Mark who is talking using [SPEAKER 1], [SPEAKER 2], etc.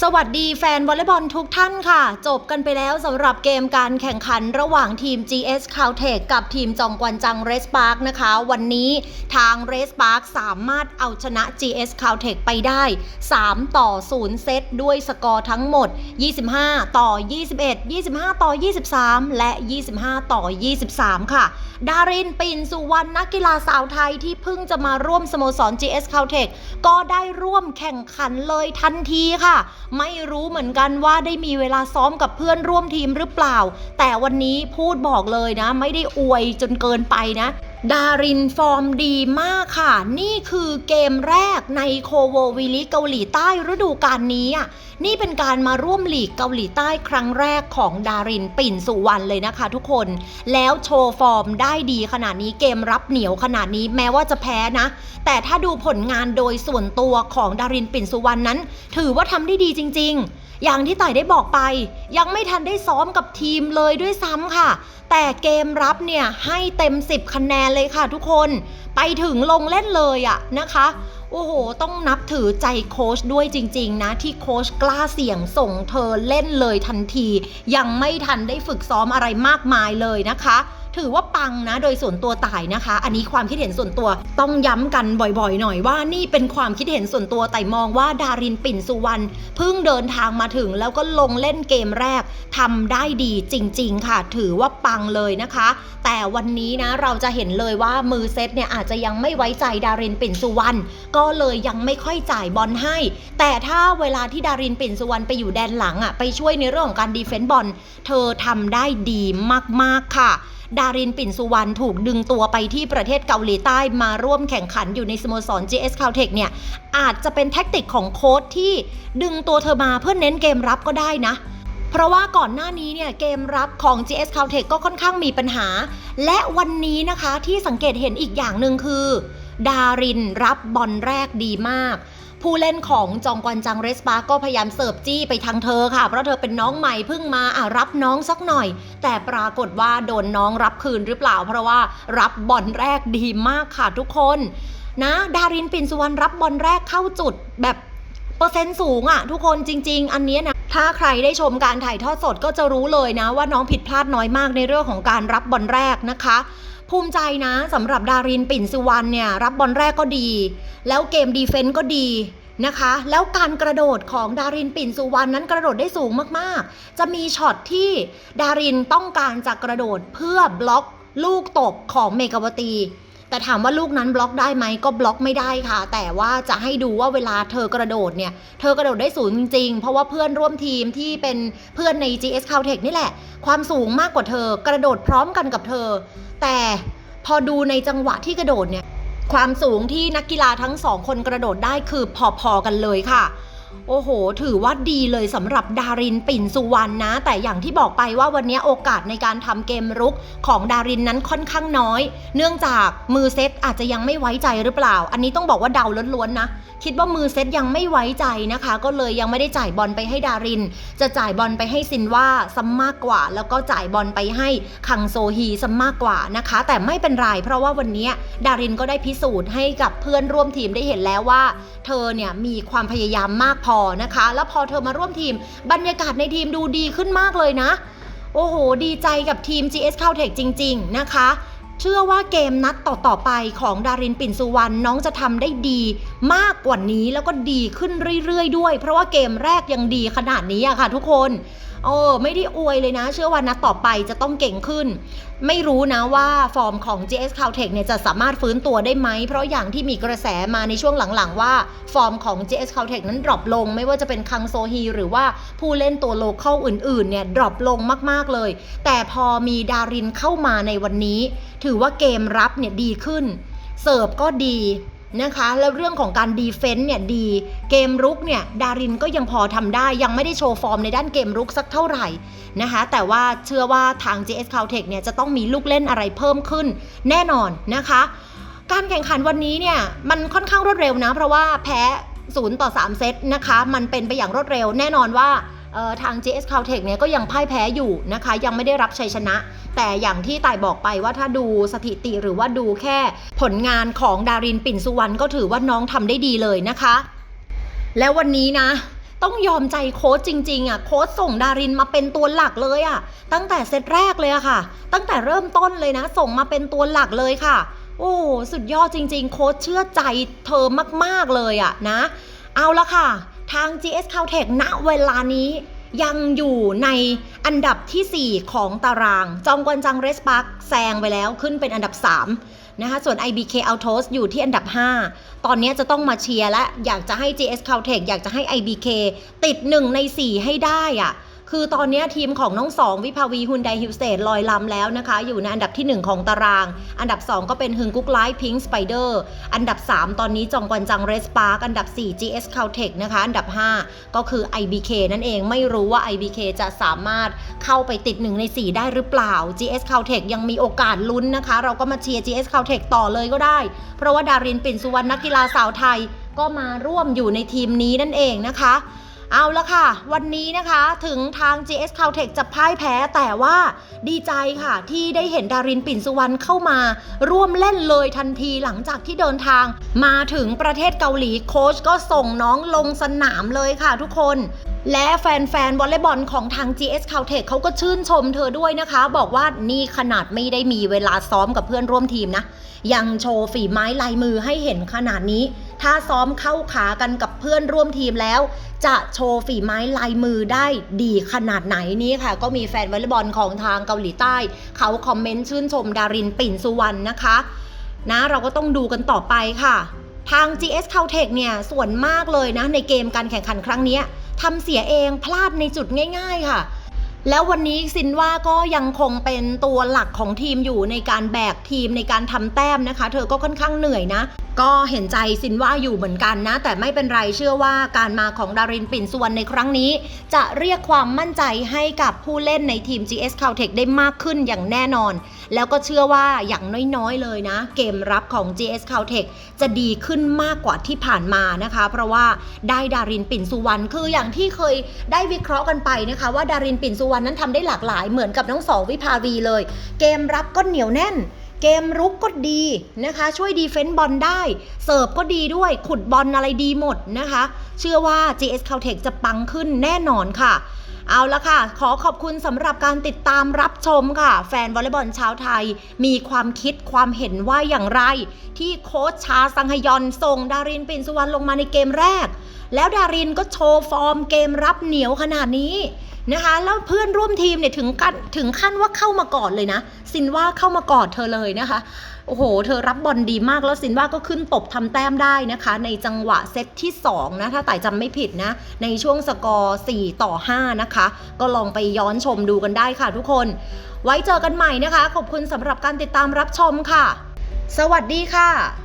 [SPEAKER 1] สวัสดีแฟนวอลเลย์บอลทุกท่านค่ะ จบกันไปแล้วสำหรับเกมการแข่งขันระหว่างทีม GS Caltech กับทีมจองกวนจัง Race Park นะคะ วันนี้ทาง Race Park สามารถเอาชนะ GS Caltech ไปได้ 3 ต่อ 0 เซตด้วยสกอร์ทั้งหมด 25 ต่อ 21 25 ต่อ 23 และ 25 ต่อ 23 ค่ะ ดารินปินสุวรรณนักกีฬาสาวไทยที่เพิ่งจะมาร่วมสโมสร GS Caltech ก็ได้ร่วมแข่งขันเลยทันทีค่ะ ไม่รู้เหมือนกันว่าได้มีเวลาซ้อมกับเพื่อนร่วมทีมหรือเปล่า แต่วันนี้พูดบอกเลยนะ ไม่ได้อวยจนเกินไปนะ ดารินฟอร์มดีมากค่ะ นี่คือเกมแรกในโคโววิลิเกาหลีใต้ฤดูกาลนี้ นี่เป็นการมาร่วมหลีกเกาหลีใต้ครั้งแรกของดารินปิ่นสุวรรณเลยนะคะทุกคน แล้วโชว์ฟอร์มได้ดีขนาดนี้เกมรับเหนียวขนาดนี้แม้ว่าจะแพ้นะ แต่ถ้าดูผลงานโดยส่วนตัวของดารินปิ่นสุวรรณนั้น ถือว่าทำได้ดีจริง ๆ อย่างที่ต่ายได้บอกไป ยังไม่ทันได้ซ้อมกับทีมเลยด้วยซ้ำค่ะ แต่เกมรับเนี่ยให้เต็ม 10 คะแนนเลยค่ะทุกคน ไปถึงลงเล่นเลยอะนะคะ โอ้โห ต้องนับถือใจโค้ชด้วยจริง ๆ นะ ที่โค้ชกล้าเสี่ยงส่งเธอเล่นเลยทันที ยังไม่ทันได้ฝึกซ้อมอะไรมากมายเลยนะคะ ถือว่าปังนะ โดยส่วนตัวต่ายนะคะ อันนี้ความคิดเห็นส่วนตัวต้องย้ำกันบ่อยๆ หน่อยว่านี่เป็นความคิดเห็นส่วนตัวแต่มองว่าดารินปิ่นสุวรรณเพิ่งเดินทางมาถึงแล้วก็ลงเล่นเกมแรกทำได้ดีจริง ๆ ค่ะ ถือว่าปังเลยนะคะ แต่วันนี้นะเราจะเห็นเลยว่ามือเซตเนี่ยอาจจะยังไม่ไว้ใจดารินปิ่นสุวรรณก็เลยยังไม่ค่อยจ่ายบอลให้ แต่ถ้าเวลาที่ดารินปิ่นสุวรรณไปอยู่แดนหลังอะ่ะไปช่วยในเรื่องของการดีเฟนต์บอลเธอทำได้ดีมากๆค่ะ ดารินปิ่นสุวรรณถูกดึงตัวไปที่ประเทศเกาหลีใต้มาร่วมแข่งขันอยู่ในสโมสร GS Caltech เนี่ยอาจจะเป็นแท็กติกของโค้ชที่ดึงตัวเธอมาเพื่อเน้นเกมรับก็ได้นะเพราะว่าก่อนหน้านี้เนี่ยเกมรับของ GS Caltech ก็ค่อนข้างมีปัญหา และวันนี้นะคะที่สังเกตเห็นอีกอย่างหนึ่งคือ ดารินรับบอลแรกดีมาก ผู้เล่นของจองกวนจังเรสปาก็พยายามเสิร์ฟจี้ไปทางเธอค่ะ เพราะเธอเป็นน้องใหม่เพิ่งมาอะรับน้องสักหน่อย แต่ปรากฏว่าโดนน้องรับคืนหรือเปล่า เพราะว่ารับบอลแรกดีมากค่ะทุกคนนะดารินปินสุวรรณรับบอลแรกเข้าจุดแบบเปอร์เซ็นต์สูงอะทุกคนจริง ๆ อันเนี้ยนะ ถ้าใครได้ชมการถ่ายทอดสดก็จะรู้เลยนะว่าน้องผิดพลาดน้อยมากในเรื่องของการรับบอลแรกนะคะ ภูมิใจนะสำหรับดารินปิ่นสุวรรณเนี่ยรับบอลแรกก็ดี แล้วเกมดีเฟนต์ก็ดีนะคะ แล้วการกระโดดของดารินปิ่นสุวรรณนั้นกระโดดได้สูงมากๆ จะมีช็อตที่ดารินต้องการจะกระโดดเพื่อบล็อกลูกตบของเมกาวตี แต่ถามว่าลูกนั้นบล็อกได้ไหมก็บล็อกไม่ได้ค่ะ แต่ว่าจะให้ดูว่าเวลาเธอกระโดดเนี่ย เธอกระโดดได้สูงจริงๆ เพราะว่าเพื่อนร่วมทีมที่เป็นเพื่อนใน GS Caltech นี่แหละ ความสูงมากกว่าเธอกระโดดพร้อมกันกับเธอ แต่พอดูในจังหวะที่กระโดดเนี่ยความสูงที่นักกีฬาทั้งสองคนกระโดดได้คือพอๆกันเลยค่ะ โอ้โห ถือว่าดีเลยสำหรับดารินปิ่นสุวรรณนะ แต่อย่างที่บอกไปว่าวันนี้โอกาสในการทำเกมรุกของดารินนั้นค่อนข้างน้อย เนื่องจากมือเซตอาจจะยังไม่ไว้ใจหรือเปล่า อันนี้ต้องบอกว่าเดาล้วนๆนะ คิดว่ามือเซตยังไม่ไว้ใจนะคะ ก็เลยยังไม่ได้จ่ายบอลไปให้ดาริน จะจ่ายบอลไปให้ซินว่าซัมมากกว่า แล้วก็จ่ายบอลไปให้คังโซฮีซัมมากกว่านะคะ แต่ไม่เป็นไรเพราะว่าวันนี้ดารินก็ได้พิสูจน์ให้กับเพื่อนร่วมทีมได้เห็นแล้วว่า เธอเนี่ยมีความพยายามมากพอนะคะ แล้วพอเธอมาร่วมทีม บรรยากาศในทีมดูดีขึ้นมากเลยนะ โอ้โห ดีใจกับทีม GS Caltech จริง ๆ นะคะเชื่อว่าเกมนัดต่อ ๆ ไปของดารินปิ่นสุวรรณน้องจะทำได้ดีมากกว่านี้แล้วก็ดีขึ้นเรื่อย ๆ ด้วย เพราะว่าเกมแรกยังดีขนาดนี้อะค่ะทุกคน โอ้ไม่ได้อวยเลยนะ เชื่อว่านัดต่อไปจะต้องเก่งขึ้น ไม่รู้นะว่าฟอร์มของ JS Caltech เนี่ยจะสามารถฟื้นตัวได้ไหม เพราะอย่างที่มีกระแสมาในช่วงหลังๆ ว่าฟอร์มของ JS Caltech นั้นดรอปลง ไม่ว่าจะเป็นคังโซฮีหรือว่าผู้เล่นตัวโลเคอลอื่นๆเนี่ยดรอปลงมากๆเลย แต่พอมีดารินเข้ามาในวันนี้ ถือว่าเกมรับเนี่ยดีขึ้น เสิร์ฟก็ดี นะคะ แล้วเรื่องของการดีเฟนต์เนี่ยดีเกมรุกเนี่ยดารินก็ยังพอทำได้ ยังไม่ได้โชว์ฟอร์มในด้านเกมรุกสักเท่าไหร่นะคะ แต่ว่าเชื่อว่าทาง GS Caltech เนี่ยจะต้องมีลูกเล่นอะไรเพิ่มขึ้นแน่นอนนะคะ การแข่งขันวันนี้เนี่ยมันค่อนข้างรวดเร็วนะ เพราะว่าแพ้0ต่อ3เซตนะคะ มันเป็นไปอย่างรวดเร็วแน่นอนว่า ทาง JS Caltech เนี่ยก็ยังพ่ายแพ้อยู่นะคะ ยังไม่ได้รับชัยชนะ แต่อย่างที่ต่ายบอกไปว่าถ้าดูสถิติหรือว่าดูแค่ผลงานของดารินปิ่นสุวรรณก็ถือว่าน้องทำได้ดีเลยนะคะ แล้ววันนี้นะต้องยอมใจโค้ชจริงๆอะโค้ชส่งดารินมาเป็นตัวหลักเลยอะ ตั้งแต่เซตแรกเลยอะค่ะ ตั้งแต่เริ่มต้นเลยนะ ส่งมาเป็นตัวหลักเลยค่ะ โอ้สุดยอดจริง ๆ โค้ชเชื่อใจเธอมากๆเลยอะนะ เอาละค่ะ ทาง GS Caltech ณเวลานี้ยังอยู่ในอันดับทีสี่ 4 ของตาราง จองกวนจังเรสปักแซงไปแล้วขึ้นเป็นอันดับ 3 นะคะ ส่วน IBK Autos อยู่ที่อันดับ 5 ตอนนี้จะต้องมาเชียร์และอยากจะให้ GS Caltech อยากจะให้ IBK ติด 1 ใน 4 ให้ได้อะ คือตอนนี้ทีมของน้องสองวิภาวีฮุนไดฮิลสเตดลอยลำแล้วนะคะ อยู่ในอันดับที่ 1 ของตาราง อันดับ 2 ก็เป็นฮึงกุ๊กไลท์พิงค์สไปเดอร์อันดับ 3 ตอนนี้จองกวนจังเรสปาร์คอันดับ 4 GS Caltech นะคะ อันดับ 5 ก็คือ IBK นั่นเองไม่รู้ว่า IBK จะสามารถเข้าไปติด 1 ใน 4 ได้หรือเปล่า GS Caltech ยังมีโอกาสลุ้นนะคะ เราก็มาเชียร์ GS Caltech ต่อเลยก็ได้ เพราะว่าดารินปิ่นสุวรรณนักกีฬาสาวไทย ก็มาร่วมอยู่ในทีมนี้นั่นเองนะคะ เอาละค่ะ วันนี้นะคะถึงทาง GS Caltech จะพ่ายแพ้แต่ว่าดีใจค่ะ ที่ได้เห็นดารินปิ่นสุวรรณเข้ามา ร่วมเล่นเลยทันทีหลังจากที่เดินทาง มาถึงประเทศเกาหลีโค้ชก็ส่งน้องลงสนามเลยค่ะทุกคนและแฟนๆวอลเลย์บอลของทาง GS Caltech เขาก็ชื่นชมเธอด้วยนะคะ บอกว่านี่ขนาดไม่ได้มีเวลาซ้อมกับเพื่อนร่วมทีมนะ ยังโชว์ฝีไม้ลายมือให้เห็นขนาดนี้ ถ้าซ้อมเข้าขากันกับเพื่อนร่วมทีมแล้ว จะโชว์ฝีไม้ลายมือได้ดีขนาดไหนนี่ค่ะ ก็มีแฟนวอลเลย์บอลของทางเกาหลีใต้ เขาคอมเมนต์ชื่นชมดารินปิ่นสุวรรณนะคะ นะเราก็ต้องดูกันต่อไปค่ะ ทาง GS Caltech เนี่ยส่วนมากเลยนะ ในเกมการแข่งขันครั้งนี้ทำเสียเองพลาดในจุดง่าย ๆ ค่ะแล้ววันนี้ซินว่าก็ยังคงเป็นตัวหลักของทีมอยู่ในการแบกทีมในการทำแต้มนะคะ เธอก็ค่อนข้างเหนื่อยนะ ก็เห็นใจซินว่าอยู่เหมือนกันนะ แต่ไม่เป็นไรเชื่อว่าการมาของดารินปิ่นสุวรรณในครั้งนี้ จะเรียกความมั่นใจให้กับผู้เล่นในทีม GS Caltech ได้มากขึ้นอย่างแน่นอน แล้วก็เชื่อว่าอย่างน้อยๆเลยนะ เกมรับของ GS Caltech จะดีขึ้นมากกว่าที่ผ่านมานะคะ เพราะว่าได้ดารินปิ่นสุวรรณคืออย่างที่เคยได้วิเคราะห์กันไปนะคะ ว่าดารินปิ่นสุวรรณนั้นทำได้หลากหลายเหมือนกับน้องสองวิภาวีเลย เกมรับก็เหนียวแน่น เกมรุกก็ดีนะคะ ช่วยดีเฟนต์บอลได้ เสิร์ฟก็ดีด้วย ขุดบอลอะไรดีหมดนะคะ เชื่อว่า GS Caltech จะปังขึ้นแน่นอนค่ะ เอาละค่ะ ขอขอบคุณสำหรับการติดตามรับชมค่ะ แฟนวอลเลย์บอลชาวไทย มีความคิดความเห็นว่าอย่างไร ที่โค้ชชาสังฮยอนส่งดารินปินสุวรรณลงมาในเกมแรก แล้วดารินก็โชว์ฟอร์มเกมรับเหนียวขนาดนี้นะคะแล้วเพื่อนร่วมทีมเนี่ยถึงกันถึงขั้นว่าเข้ามากอดเลยนะ ซินว่าเข้ามากอดเธอเลยนะคะ โอ้โห เธอรับบอลดีมากแล้วซินว่าก็ขึ้นตบทำแต้มได้นะคะ ในจังหวะเซตที่2นะถ้าแต่จำไม่ผิดนะ ในช่วงสกอร์4ต่อ 5 นะคะ ก็ลองไปย้อนชมดูกันได้ค่ะทุกคน ไว้เจอกันใหม่นะคะ ขอบคุณสำหรับการติดตามรับชมค่ะ สวัสดีค่ะ